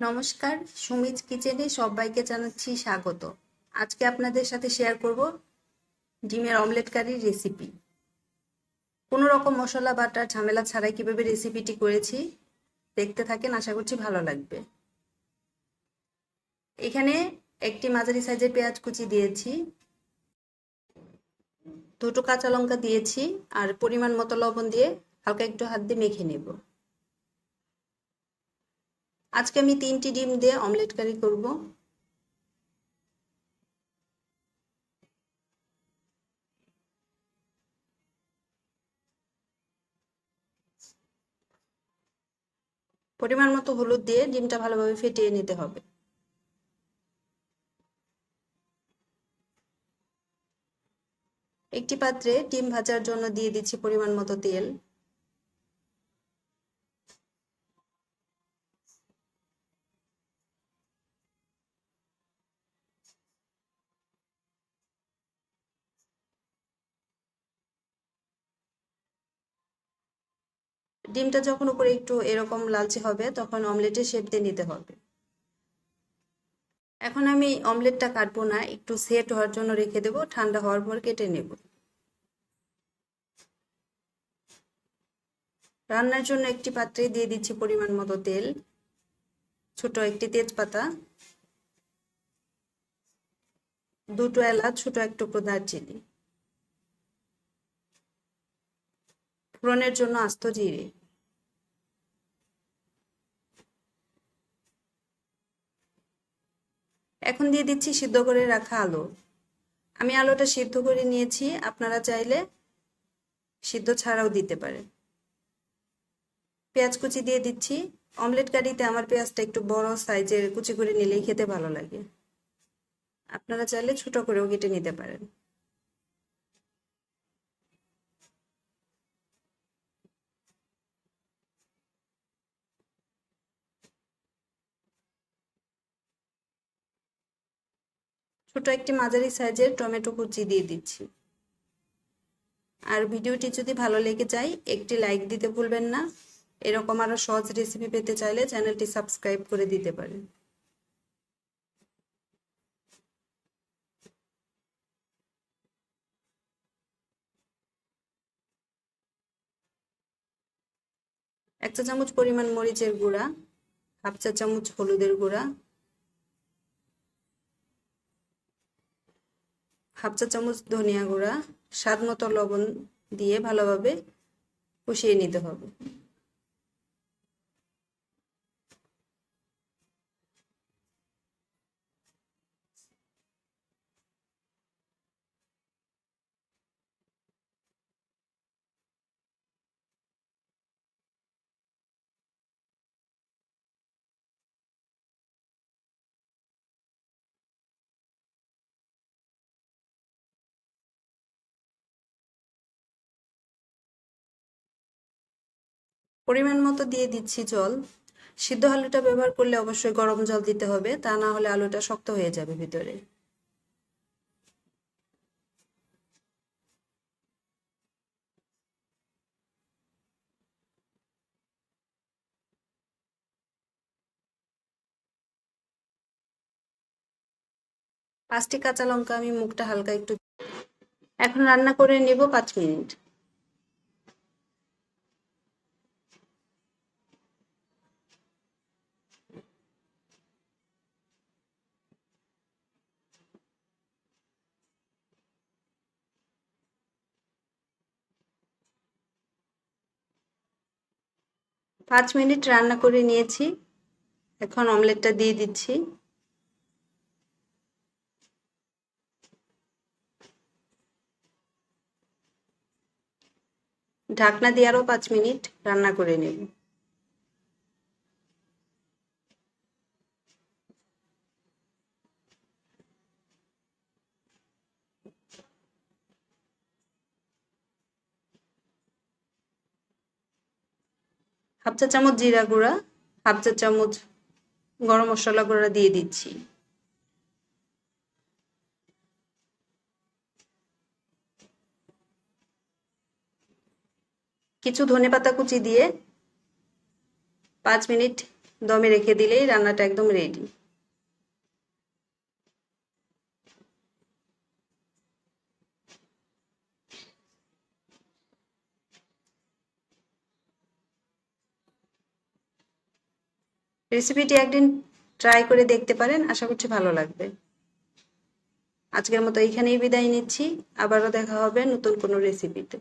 নমস্কার, সুমিত কিচেনে সবাইকে জানাচ্ছি স্বাগত। আজকে আপনাদের সাথে শেয়ার করব ডিমের অমলেট কারির রেসিপি কোনো রকম মশলা, বাটার, ঝামেলা ছাড়াই কীভাবে রেসিপিটি করেছি দেখতে থাকেন, আশা করছি ভালো লাগবে। এখানে একটি মাঝারি সাইজের পেঁয়াজ কুচি দিয়েছি, দুটো কাঁচা লঙ্কা দিয়েছি, আর পরিমাণ মতো লবণ দিয়ে হালকা একটু হাত দিয়ে মেখে নেব। আজকে আমি তিনটি ডিম দিয়ে অমলেট কারি করব। পরিমাণ মতো হলুদ দিয়ে ডিমটা ভালোভাবে ফেটিয়ে নিতে হবে। একটি পাত্রে ডিম ভাজার জন্য দিয়ে দিচ্ছি পরিমাণ মতো তেল। ডিমটা যখন উপরে একটু এরকম লালচে হবে, তখন অমলেটের শেপ দিয়ে নিতে হবে। এখন আমি অমলেটটা কাটবো না, একটু সেট হওয়ার জন্য রেখে দেবো, ঠান্ডা হওয়ার পর কেটে নেব। রান্নার জন্য একটি পাত্রে দিয়ে দিচ্ছি পরিমাণ মতো তেল, ছোট একটি তেজপাতা, দুটো এলাচ, ছোট এক টুকরো দারচিনি। ফোড়নের জন্য আস্ত জিরে। এখন দিয়ে দিচ্ছি সিদ্ধ করে রাখা আলু। আমি আলুটা সিদ্ধ করে নিয়েছি, আপনারা চাইলে সিদ্ধ ছাড়াও দিতে পারেন। পেঁয়াজ কুচি দিয়ে দিচ্ছি। অমলেট কারিতে আমার পেঁয়াজটা একটু বড় সাইজের কুচি করে নিলেই খেতে ভালো লাগে। আপনারা চাইলে ছোট করেও কেটে নিতে পারেন। ছোট একটি মাঝারি সাইজের টমেটো কুচি দিয়ে দিচ্ছি। আর ভিডিওটি যদি ভালো লেগে যায়, একটি লাইক দিতে ভুলবেন না। এরকম আরও সহজ রেসিপি পেতে চাইলে চ্যানেলটি সাবস্ক্রাইব করে দিতে পারেন। এক চা চামচ পরিমাণ মরিচের গুঁড়া, হাফ চা চামচ হলুদের গুঁড়া হাফ চা চামচ ধনিয়া গুঁড়া স্বাদ মতো লবণ দিয়ে ভালোভাবে কষিয়ে নিতে হবে। পরিমাণ মতো দিয়ে দিচ্ছি জল। সিদ্ধ আলুটা ব্যবহার করলে অবশ্যই গরম জল দিতে হবে, তা না হলে আলুটা শক্ত হয়ে যাবে ভিতরে। পাঁচটি কাঁচা লঙ্কা আমি মুখটা হালকা একটু এখন রান্না করে নেব পাঁচ মিনিট। পাঁচ মিনিট রান্না করে নিয়েছি। এখন অমলেটটা দিয়ে দিচ্ছি। ঢাকনা দিয়ে আরও পাঁচ মিনিট রান্না করে নেব। হাফ চা চামচ জিরা গুঁড়া, হাফ চা চামচ গরম মশলা গুঁড়া দিয়ে দিচ্ছি। কিছু ধনে পাতা কুচি দিয়ে পাঁচ মিনিট দমে রেখে দিলেই রান্নাটা একদম রেডি রেসিপিটি একদিন ট্রাই করে দেখতে পারেন। আশা করছি ভালো লাগবে। আজকের মতো এইখানেই বিদায় নিচ্ছি। আবারও দেখা হবে নতুন কোনো রেসিপিতে